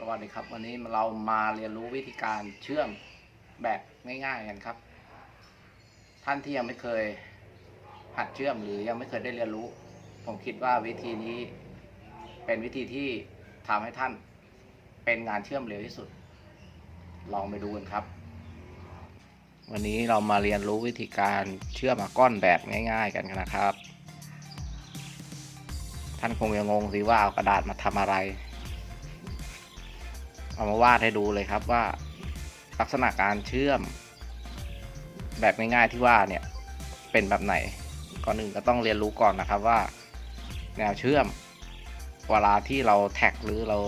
สวัสดีครับ วันนี้เรามาเรียนรู้วิธีการเชื่อมแบบง่ายๆกันครับ ท่านที่ยังไม่เคยหัดเชื่อมหรือยังไม่เคยได้เรียนรู้ ผมคิดว่าวิธีนี้เป็นวิธีที่ทำให้ท่านเป็นงานเชื่อมเร็วที่สุด ลองไปดูกันครับ วันนี้เรามาเรียนรู้วิธีการเชื่อมก้อนแบบง่าย ๆ กันนะครับ ท่านคงยังงงสิว่าเอากระดาษมาทำอะไร เอามาวาดให้ดูเลยครับว่าลักษณะการเชื่อม แบบง่ายๆที่ว่าเนี่ยเป็นแบบไหนก่อนหนึ่งก็ต้องเรียนรู้ก่อนนะครับว่า แนวเชื่อม เวลาที่เราแท็กหรือเรา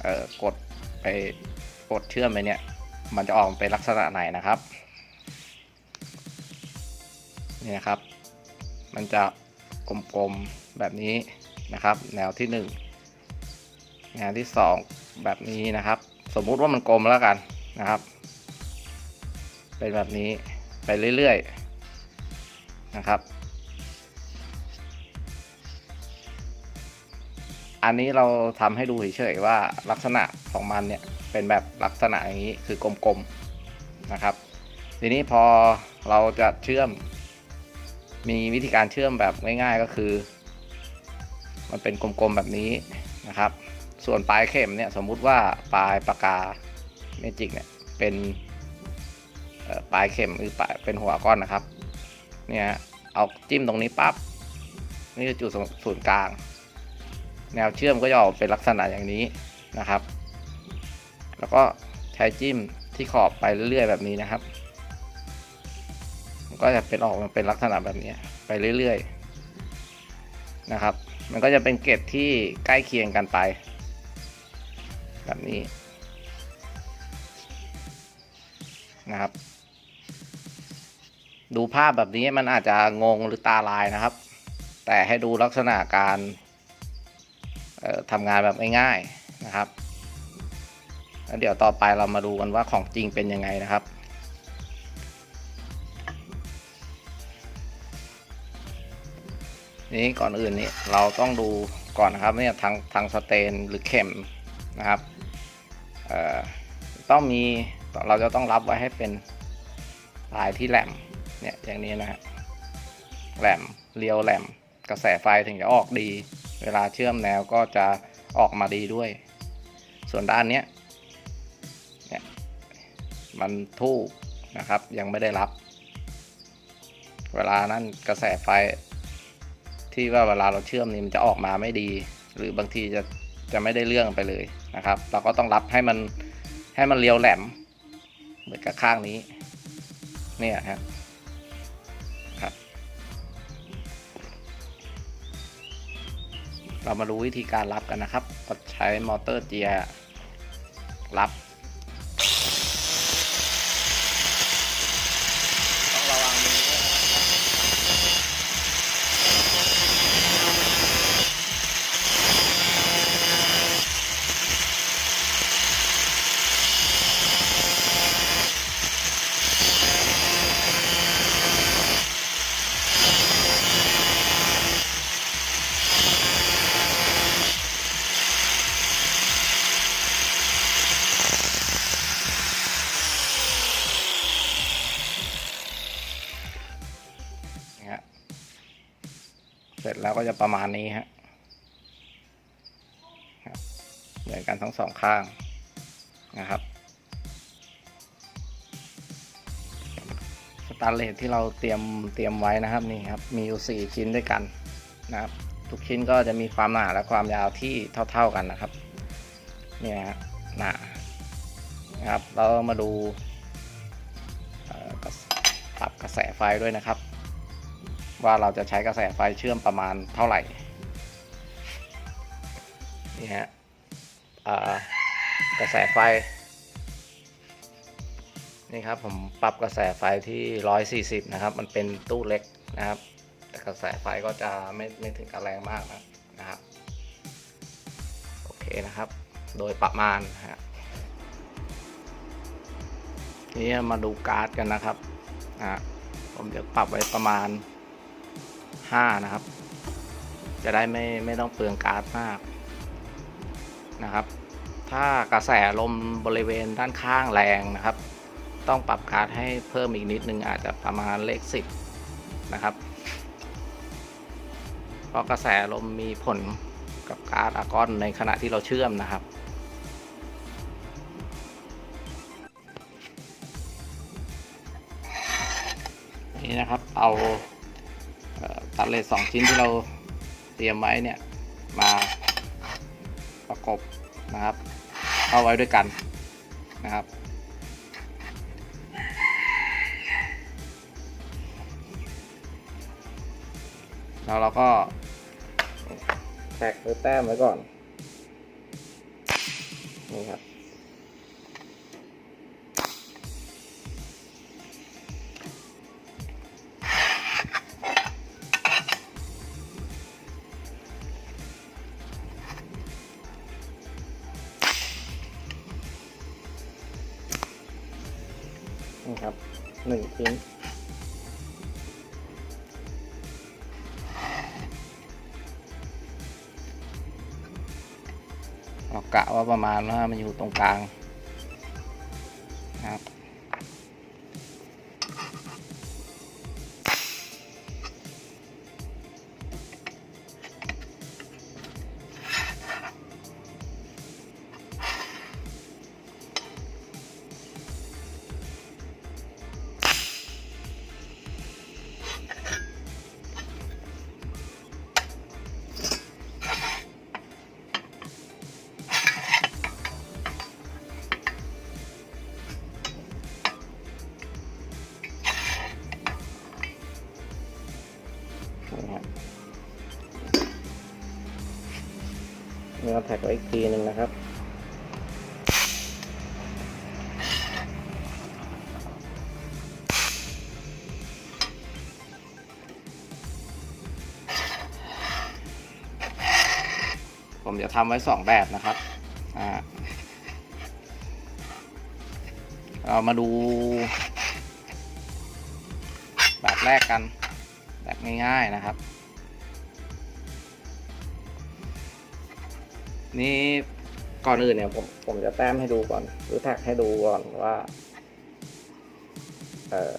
เอ่อกดไปกดเชื่อมไปเนี่ยมันจะออกเป็นลักษณะไหนนะครับนี่นะครับ มันจะกลมๆแบบนี้นะครับ แนวที่หนึ่ งานที่2แบบนี้นะครับ สมมุติว่ามันกลมแล้วกันนะครับ เป็นแบบนี้ไปเรื่อยๆนะครับ อันนี้เราทำให้ดูเฉยๆว่าลักษณะของมันเนี่ยเป็นแบบลักษณะอย่างนี้คือกลมๆนะครับ ทีนี้พอเราจะเชื่อมมีวิธีการเชื่อมแบบง่ายๆก็คือ มันเป็นกลมๆแบบนี้นะครับ ส่วนปลายเข็มเนี่ยสมมุติว่าปลายปากกาเมจิกเนี่ยเป็นปลายเข็มหรือปลายเป็นหัวก้อนนะครับเนี่ยเอาจิ้มตรงนี้ปั๊บนี่คือจุดศูนย์กลาง แนวเชื่อมก็จะออกเป็นลักษณะอย่างนี้นะครับ แล้วก็ใช้จิ้มที่ขอบไปเรื่อยๆแบบนี้นะครับมันก็จะเป็นออกมาเป็นลักษณะแบบนี้ไปเรื่อยๆนะครับ มันก็จะเป็นเกรดที่ใกล้เคียงกันไป แบบนี้นะครับ ดูภาพแบบนี้มันอาจจะงงหรือตาลายนะครับ แต่ให้ดูลักษณะการออทำงานแบบง่ายๆนะครับแล้วเดี๋ยวต่อไปเรามาดูกันว่าของจริงเป็นยังไงนะครับ นี้ก่อนอื่นนี่เราต้องดูก่อนนะครับเนี่ยทางทางสเตนหรือเข็มนะครับ ต้องมีเราจะต้องรับไว้ให้เป็นลายที่แหลมเนี่ยอย่างนี้นะแหลมเรียวแหลมกระแสไฟถึงจะออกดี เวลาเชื่อมแนวก็จะออกมาดีด้วย ส่วนด้านเนี้ยเนี่ยมันทู่นะครับยังไม่ได้รับ เวลานั้นกระแสไฟที่ว่าเวลาเราเชื่อมนี่มันจะออกมาไม่ดี หรือบางทีจะ จะไม่ได้เรื่องไปเลยนะครับ เราก็ต้องรับให้มันให้มันเรียวแหลม เหมือนกับข้างนี้เนี่ยครับเรามาดูวิธีการรับกันนะครับ ก็ใช้มอเตอร์เจียรับ จะประมาณนี้ฮะครับเหมือนกันทั้งสองข้างนะครับสแตนเลสที่เราเตรียมเตรียมไว้นะครับนี่ครับ มีอยู่สี่ชิ้นด้วยกันนะครับ ทุกชิ้นก็จะมีความหนาและความยาวที่เท่า ๆกันนะครับเนี่ยฮะหนานะครับ เรามาดูเอ่อกระปรับกระแสไฟด้วยนะครับ ว่าเราจะใช้กระแสไฟเชื่อมประมาณเท่าไหร่นี่ฮะกระแสไฟ นี่ครับผมปรับกระแสไฟที่ 140 นะครับ มันเป็นตู้เล็กนะครับ แต่กระแสไฟก็จะไม่ไม่ถึงกับแรงมากนะนะครับ โอเคนะครับ โดยประมาณนะฮะนี่มาดูการ์ดกันนะครับอ่ผมจะปรับไว้ประมาณ 5 นะครับ จะได้ไม่ไม่ต้องเปลืองการ์ดมากนะครับ ถ้ากระแสลมบริเวณด้านข้างแรงนะครับ ต้องปรับการ์ดให้เพิ่มอีกนิดนึงอาจจะประมาณเลข 10 นะครับ เพราะกระแสลมมีผลกับการ์ดอากอนในขณะที่เราเชื่อมนะครับนี่นะครับเอา ตัดเลสสองชิ้นที่เราเตรียมไว้เนี่ยมาประกบนะครับ เข้าไว้ด้วยกันนะครับ แล้วเราก็แท็กหรือแต้มไว้ก่อนนี่ครับ หนึ่งชิ้นเรากะว่าประมาณว่ามันอยู่ตรงกลางนะครับ นี่ครับเราแท็กไว้อีกทีหนึ่งนะครับผมจะทำไว้สองแบบนะครับ เรามาดู แบบแรกกัน แบบง่ายๆนะครับ นี่ก่อนอื่นเนี่ยผมผมจะแต้มให้ดูก่อนหรือแท็กให้ดูก่อนว่าเออ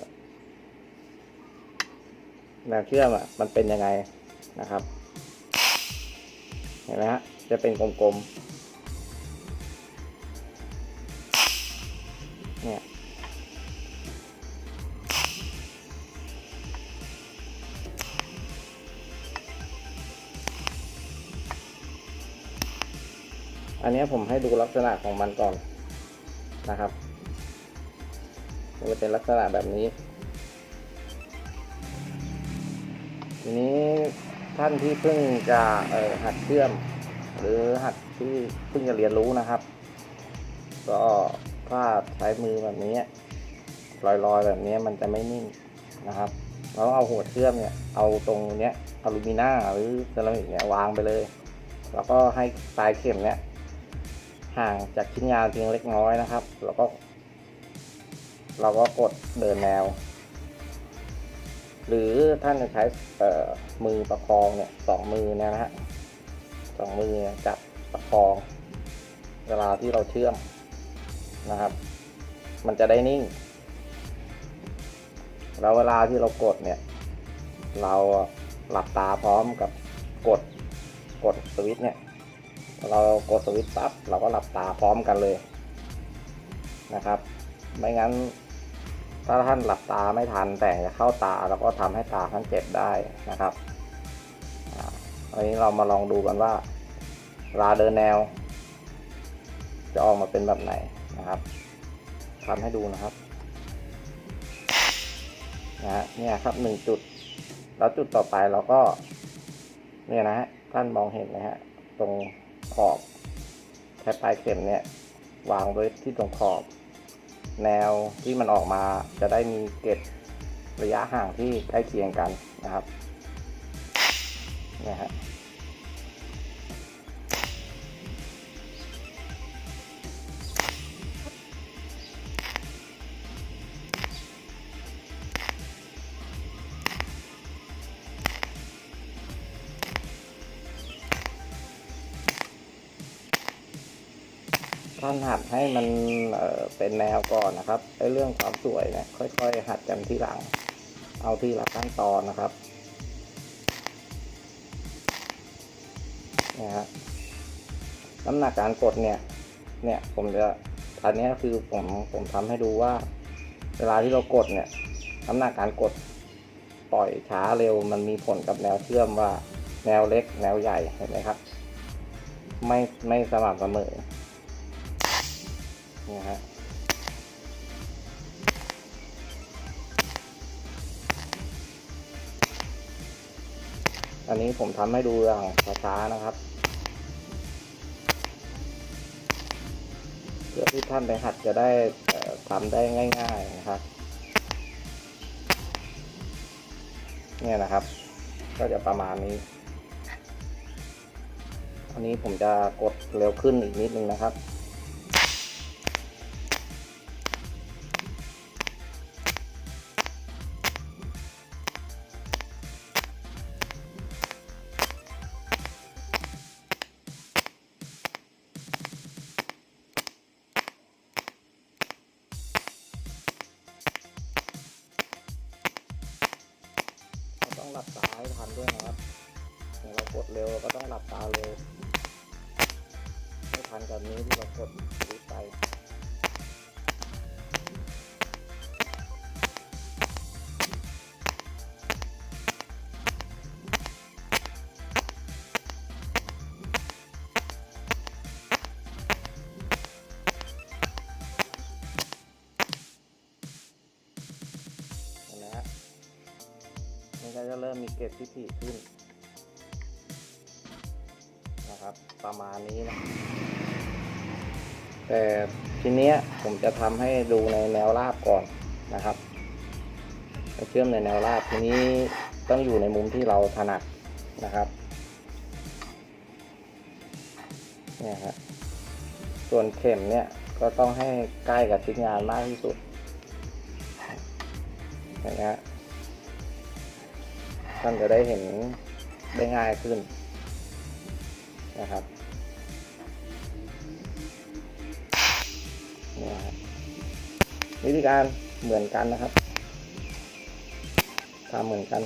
แนวเชื่อมอะมันเป็นยังไงนะครับ เห็นไหมฮะจะเป็นกลมๆ อันนี้ผมให้ดูลักษณะของมันก่อนนะครับมันจะเป็นลักษณะแบบนี้ ทีนี้ท่านที่เพิ่งจะหัดเชื่อม หรือหัดที่เพิ่งจะเรียนรู้นะครับ ก็ถ้าใช้มือแบบนี้ลอยๆแบบนี้มันจะไม่นิ่งนะครับเราต้องเอาหัวเชื่อมเนี่ยเอาตรงเนี้ยอลูมิเนียมหรือเซรามิกเนี่ยวางไปเลย แล้วก็ให้ปลายเข็มเนี่ย ห่างจากชิ้นงานเพียงเล็กน้อยนะครับแล้วก็ เราก็กดเดินแนว หรือท่านจะใช้มือประคองเนี่ยสองมือนะฮะสองมือจับประคอง เวลาที่เราเชื่อมนะครับ มันจะได้นิ่ง แล้วเวลาที่เรากดเนี่ย เราหลับตาพร้อมกับกดกดสวิตช์เนี่ย เรากดสวิตช์ปั๊บเราก็หลับตาพร้อมกันเลยนะครับ ไม่งั้น ถ้าท่านหลับตาไม่ทันแต่จะเข้าตาแล้วก็ทำให้ตาท่านเจ็บได้นะครับอันนี้เรามาลองดูกันว่าเวลาเดินแนว จะออกมาเป็นแบบไหนนะครับทำให้ดูนะครับนะฮะเนี่ยครับหนึ่งจุด แล้วจุดต่อไปเราก็ เนี่ยนะฮะท่านมองเห็นนะฮะตรง ขอบแค่ปลายเข็มเนี่ย วางไว้ที่ตรงขอบ แนวที่มันออกมาจะได้มีเกจระยะห่างที่ใกล้เคียงกันนะครับนี่ฮะ ท่านหัดให้มันเเป็นแนวก่อนนะครับไอ้เรื่องความสวยเนี่ยค่อย ๆ หัดกันที่หลัง เอาที่ละขั้นตอนนะครับนี่ยฮะน้ำหนักการกดเนี่ยเนี่ยผมจะอันนี้คือผมผมทำให้ดูว่า เวลาที่เรากดเนี่ยน้ำหนักการกดปล่อยช้าเร็วมันมีผลกับแนวเชื่อมว่าแนวเล็กแนวใหญ่เห็นไหมครับ ไม่ไม่สม่ำเสมอ นี่ฮะอันนี้ผมทำให้ดูอย่างช้าๆนะครับเพื่อที่ท่านไปหัดจะได้ทำได้ง่ายๆนะครับ เนี่ยนะครับ ก็จะประมาณนี้ อันนี้ผมจะกดเร็วขึ้นอีกนิดนึงนะครับ ให้ทันกับนี้ที่เรากดรีไปนไหมฮะมันก็จะเริ่มมีเกล็ดที่ถี่ขึ้นนะครับ ประมาณนี้นะ แต่ทีเนี้ยผมจะทำให้ดูในแนวราบก่อนนะครับเชื่อมในแนวราบทีนี้ต้องอยู่ในมุมที่เราถนัดนะครับเนี่ยฮะส่วนเข็มเนี่ยก็ต้องให้ใกล้กับชิ้นงานมากที่สุดนไหมฮะท่านจะได้เห็นได้ง่ายขึ้นนะครับ วิธีการเหมือนกันนะครับทำเหมือนกัน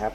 ครับ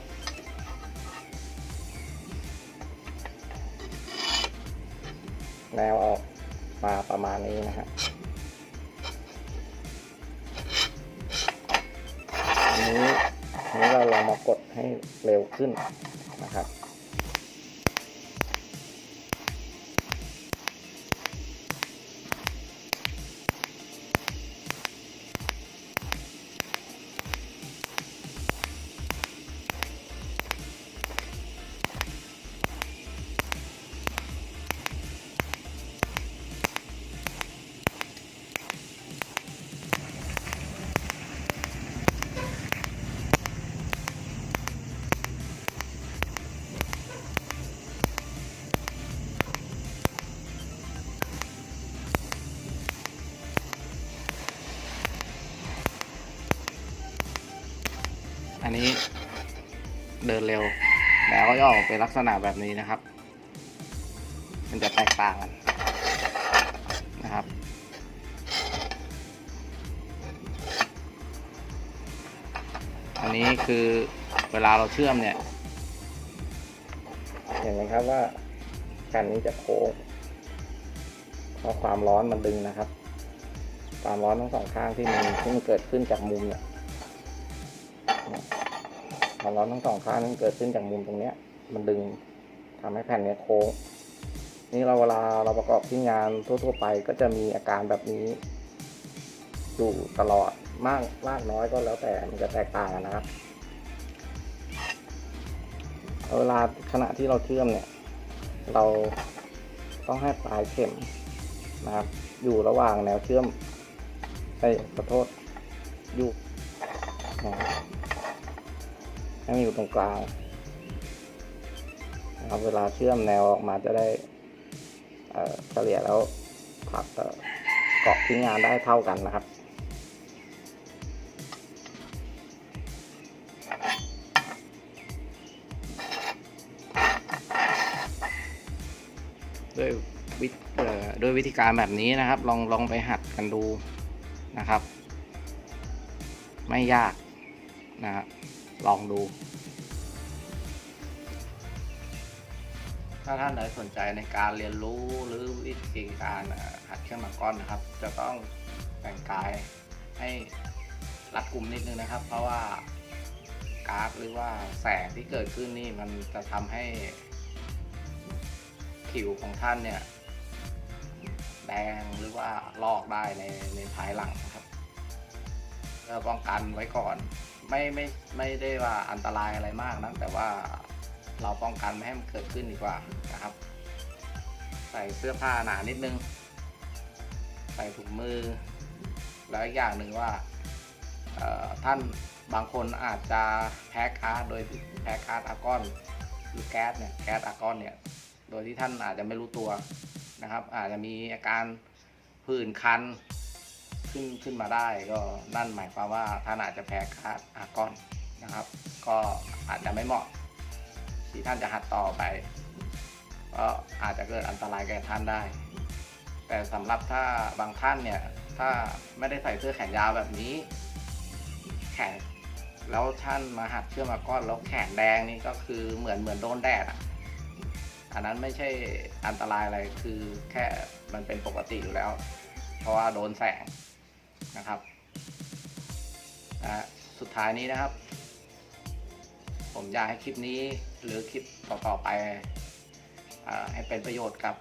อันนี้เดินเร็ว แล้วก็จะออกเป็นลักษณะแบบนี้นะครับ มันจะแตกต่างกันนะครับ อันนี้คือเวลาเราเชื่อมเนี่ย เห็นไหมครับว่ากันนี้จะโค้งเพราะความร้อนมันดึงนะครับ ความร้อนทั้งสองข้างที่มันที่มันเกิดขึ้นจากมุมเนี่ย ความร้อนทั้งสองข้างนั้นเกิดขึ้นจากมุมตรงเนี้ย มันดึงทำให้แผ่นเนี้ยโค้ง นี่เราเวลาเราประกอบที่งานทั่ว ๆ ไปก็จะมีอาการแบบนี้ อยู่ตลอดมากมากน้อยก็แล้วแต่มันจะแตกต่างกันนะครับเวลาขณะที่เราเชื่อมเนี่ย เราต้องให้ปลายเข็มนะครับ อยู่ระหว่างแนวเชื่อมไปขอโทษอยู่นะครับ ให้มันอยู่ตรงกลางนะครับเวลาเชื่อมแนวออกมาจะได้เฉลี่ยแล้วผักเกาะที่งานได้เท่ากันนะครับด้วยวิด้วยวิธีการแบบนี้นะครับ ลองลองไปหัดกันดูนะครับ ไม่ยากนะครับ ลองดู ถ้าท่านใดสนใจในการเรียนรู้หรือวิธีการหัดเครื่องหมากก้อนนะครับ จะต้องแต่งกายให้รัดกุมนิดนึงนะครับ เพราะว่าการาฟหรือว่าแสงที่เกิดขึ้นนี่มันจะทำให้ผิวของท่านเนี่ยแดงหรือว่าลอกได้ในในภายหลังนะครับเพื่อป้องกันไว้ก่อน ไม่ไม่ไม่ได้ว่าอันตรายอะไรมากนะแต่ว่าเราป้องกันไม่ให้มันเกิดขึ้นดีกว่านะครับ ใส่เสื้อผ้าหนานิดนึง ใส่ถุงมือ แล้วอีกอย่างหนึ่งว่าท่านบางคนอาจจะแพ้ก๊าซโดยแพ้ก๊าซอาร์กอนหรือแก๊สเนี่ยแก๊สอาร์กอนเนี่ยโดยที่ท่านอาจจะไม่รู้ตัวนะครับ อาจจะมีอาการผื่นคัน ขึ้นขึ้นมาได้ก็นั่นหมายความว่าท่านอาจจะแพ้ก๊าซอาร์กอนนะครับ ก็อาจจะไม่เหมาะที่ท่านจะหัดต่อไปก็อาจจะเกิดอันตรายแก่ท่านได้ แต่สำหรับถ้าบางท่านเนี่ยถ้าไม่ได้ใส่เสื้อแขนยาวแบบนี้ แขนแล้วท่านมาหัดเชื่อมมาก้อนแล้วแขนแดงนี่ก็คือเหมือนเหมือนโดนแดดอะอันนั้นไม่ใช่อันตรายอะไรคือแค่มันเป็นปกติอยู่แล้ว เพราะว่าโดนแสง นะครับนะสุดท้ายนี้นะครับ ผมอยากให้คลิปนี้หรือคลิปต่อๆไปให้เป็นประโยชน์กับ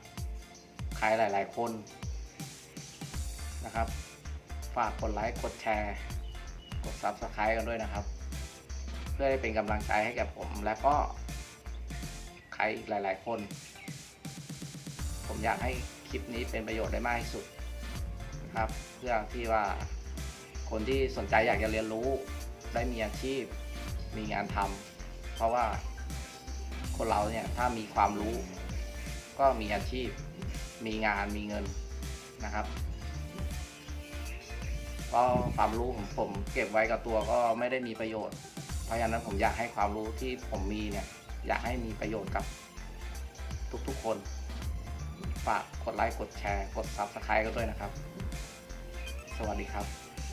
ใครหลาย ๆ คนนะครับ ฝากกดไลค์กดแชร์ กด Subscribe กันด้วยนะครับ เพื่อให้เป็นกำลังใจให้แก่ผมและก็ใครอีกหลาย ๆ คน ผมอยากให้คลิปนี้เป็นประโยชน์ได้มากที่สุด นะครับเพื่อที่ว่าคนที่สนใจอยากจะเรียนรู้ได้มีอาชีพมีงานทำเพราะว่าคนเราเนี่ยถ้ามีความรู้ ก็มีอาชีพ มีงานมีเงินนะครับก็ความรู้ของผมเก็บไว้กับตัวก็ไม่ได้มีประโยชน์ เพราะฉะนั้นผมอยากให้ความรู้ที่ผมมีเนี่ยอยากให้มีประโยชน์กับทุกๆคน ฝากกดไลค์กดแชร์ กด Subscribe กันด้วยนะครับ สวัสดีครับ